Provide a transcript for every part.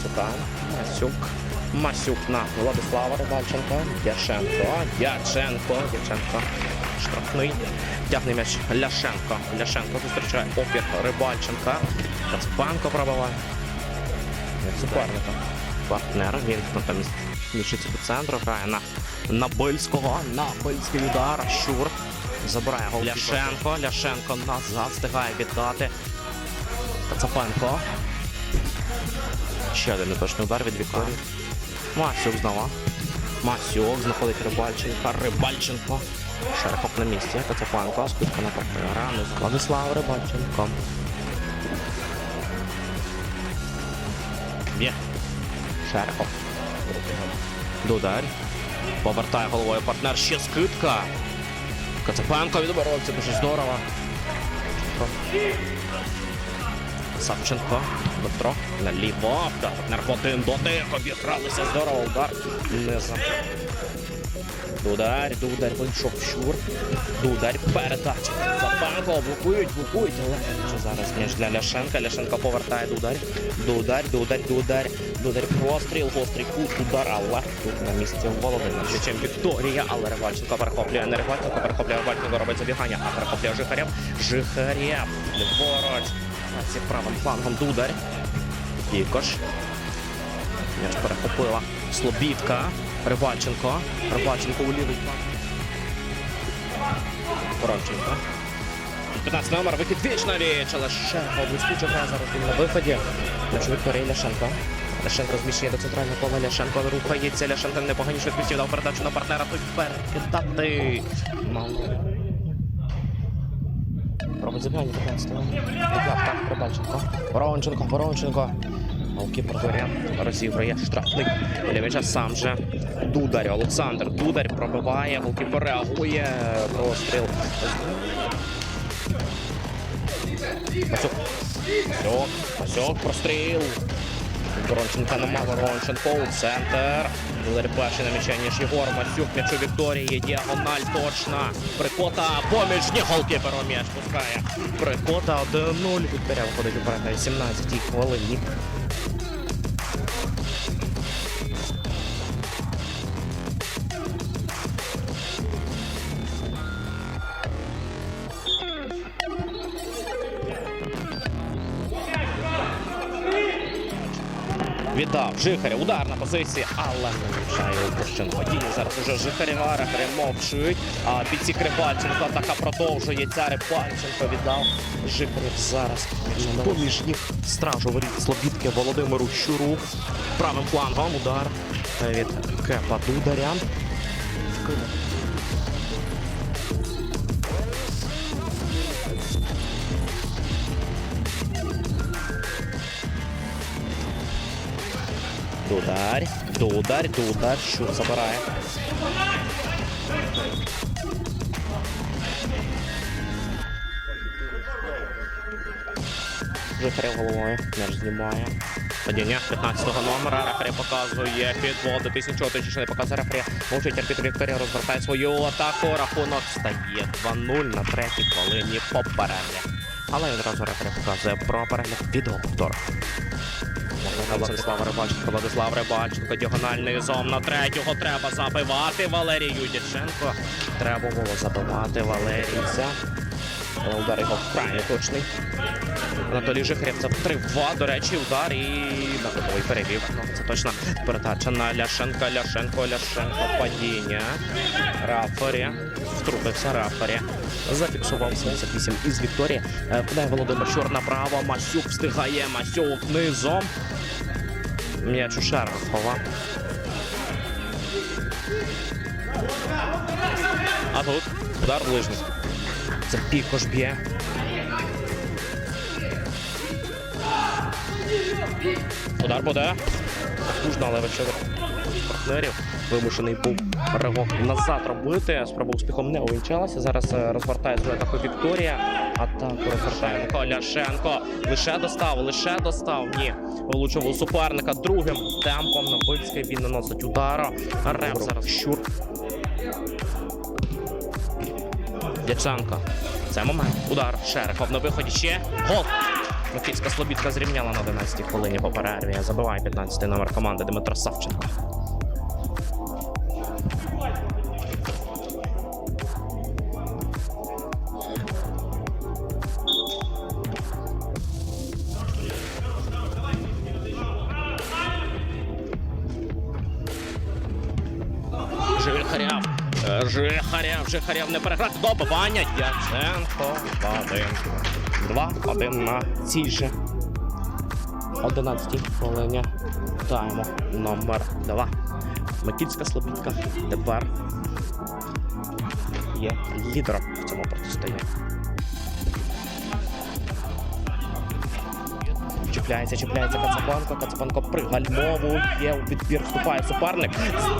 Масюка. Масюк. Масюк на Владислава Рибальченка. Дяченко. Дяченко. Дяченко. Штрафний. Тягне м'яч Ляшенко. Ляшенко зустрічає опір Рибальченка. Каспанко пробиває. Суперника. Партнер. Він натомість мішиться по центру. Грає на, на Бильського. На Бильський удар. Щур. Забирає гол. Ляшенко. Ляшенко назад встигає віддати. Кацапенко. Ще один неточний удар від Вікторії. Масюк знову. Масюк знаходить Рибальченка. Рибальченко. Шерхов на місці. Кацапенко. Скидка на партнера. Не Владислав Рибальченко. Є. Шерхов. Дудар. Повертає головою партнер. Ще скидка. Кацапенко відборовся дуже здорово. Савченко. Дмитро. Наліво. В один дотик. Обігралися здорово. Удар. Не за. Дудар, дудар, вийшов щур. Дудар, передача. Запанко, блокують, блокують. Але вже зараз між для Ляшенка. Ляшенко повертає дудар. Дудар, дудар, дудар. Дудар, простріл, гострий кут, удар, але тут на місці Володимир. Чим Вікторія, але Рибальченко перехоплює. Не Рибальченко перехоплює, Рибальченко робить забігання, а перехоплює Жихарєв. Жихарєв. Ліворуч. А правим флангом дудар. Кікош. М'яч перехопила Слобідка. Рибальченко. Рибальченко у лівий фланг. Воронченко. 15 номер, вихід віч на віч, але ще блискуча гра зараз на виході. М'яч Вікторії Ляшенко. Ляшенко зміщує до центрального поля. Ляшенко рухається. Ляшенко непогані швидкості дав передачу на партнера. Тут перекидати. Мало. Робить забігання 15 номер. Так, Рибальченко. Воронченко, Воронченко. Голкіпер Дорян розіграє штрафник. Лівича сам же. Дудар. Олександр Дудар пробиває. Голкіпер реагує. Розстріл. Пасюк. Масюк. Простріл. Воронченка нема. Воронченко у центр. Дудар перший на м'яча, ніж Єгор. Масюк. М'яч у Вікторії. Діагональ точна. Прикота. Поміж. Ні, голкіперу м'яч пускає. Прикота 1-0. Вікторія виходить у перегляд 17 хвилині. Віддав Жихаря, ударна позиції, але не влучає у падіння. Зараз уже Жихарєва, рефері мовчить. А підсік Рибальченко атака продовжується. Рибальченко віддав Жихарів зараз. Поміж ніг стражу воріт Слобідки Володимиру Щуру. Правим флангом удар від Кепа Дударя. Дудар, дудар, Щур забирає. Жихарєв головою, м'яч знімає. Падіння 15-го номера, рефері показує підводитись, нічого точніше не показує рефері. Мовчить арбітр Вікторія розвертає свою атаку, рахунок стає 2-0 на третій хвилині попередня. Але відразу рефері показує про перегляд відеоповтор. Владислав Рибальченко, Владислав Рибальченко, діагональний зом на третього треба забивати Валерію Дяченко. Треба було забивати Валерійця. Удар його вкрай точний. Анатолій Жихарєв це 3-2. До речі, удар і на готовий перебіг. Ну, це точно передача на Ляшенка, Ляшенко, Ляшенко, падіння. Рафері. Втрутився Рафері. Зафіксував 78 із Вікторії. Е, Подає Володимир Щур направо. Масюк встигає. Масюк низом. М'яч у Шерхова. А тут удар ближній. Це пікош б'є. Удар буде. Нужно, але вечір партнерів. Вимушений був ривок назад робити. Спроба успіхом не увінчалася. Зараз е, розвертає свою атаку Вікторія. Атаку розвертає Ляшенко. Лише достав, лише достав. Ні. Влучив суперника другим темпом на Бильський. Він наносить удару. Реп зараз щур. Дяченко. Це момент. Удар. Шерехов на виході ще. Гол. Микільська Слобідка зрівняла на 11 хвилині по перерві. Забиває 15 номер команди Дмитро Савченко. Жихарєв, Жихарєв не переграти. Добивання. Яценко. 2-1. 2-1 на цій же 11 хвилині. Тайму номер 2. Микільська Слобідка тепер є лідером в цьому протистоянні. Чіпляється, чіпляється Кацапанко. Кацапанко пригальмовує. У підбір вступає суперник.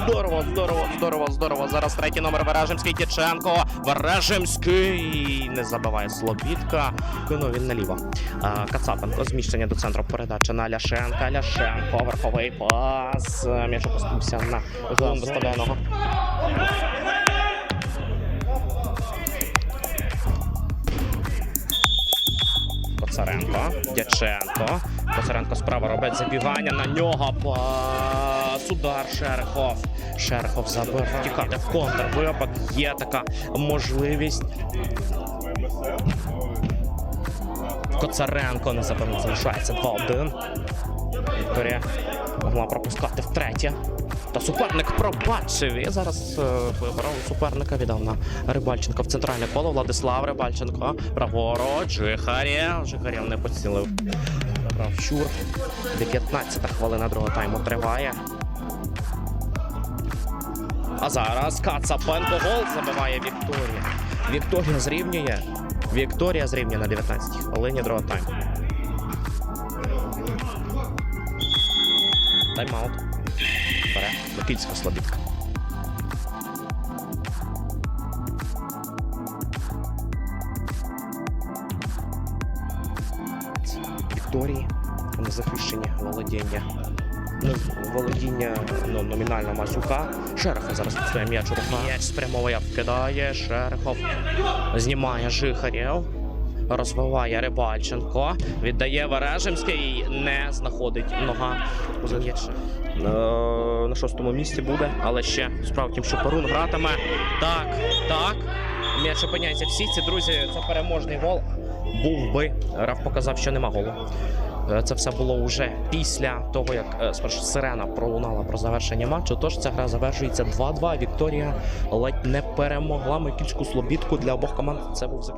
Здорово, здорово, здорово, здорово. Зараз третій номер Вережимський Дяченко. Вережимський не забиває Слобідка. Ну, він наліво. А, Кацапенко. Зміщення до центру передача на Ляшенка. Ляшенко. Верховий пас. М'яч опустився на зону доставленого. Коцаренко, Дяченко. Коцаренко справа робить забігання на нього. Пас. Удар Шерехов. Шерехов забирає. Тікати в контрвипад. Є така можливість. Коцаренко не забив, залишається 2-1. Вікторія могла пропускати втретє. Та суперник пробачив і зараз е, вибрав суперника, віддав на Рибальченка в центральне коло. Владислав Рибальченко. Праворуч, Жихарєв. Жихарєв не поцілив. Щур. 19 хвилина другого тайму триває. А зараз Кацапенко гол забиває Вікторія. Вікторія зрівнює. Вікторія зрівнює на 19 хвилині другого тайму. Тайм-аут. Бере Микільська Слобідка. Вікторії. Незахищені володіння. Ну, володіння ну, номінально Мазюка. Шерехов зараз пустує м'яч у руках. М'яч спрямовує, вкидає. Шерехов знімає Жихарєв. Розвиває Рибальченко. Віддає Вережимський. Не знаходить нога. Е, на шостому місці буде, але ще справа в тім, що Перун гратиме. Так, так. М'яч опиняється в сітці, друзі. Це переможний гол. Був би. Раф показав, що нема голу. Е, Це все було вже після того, як е, спершу сирена пролунала про завершення матчу. Тож ця гра завершується 2-2. Вікторія ледь не перемогла Микільську Слобідку для обох команд. Це був.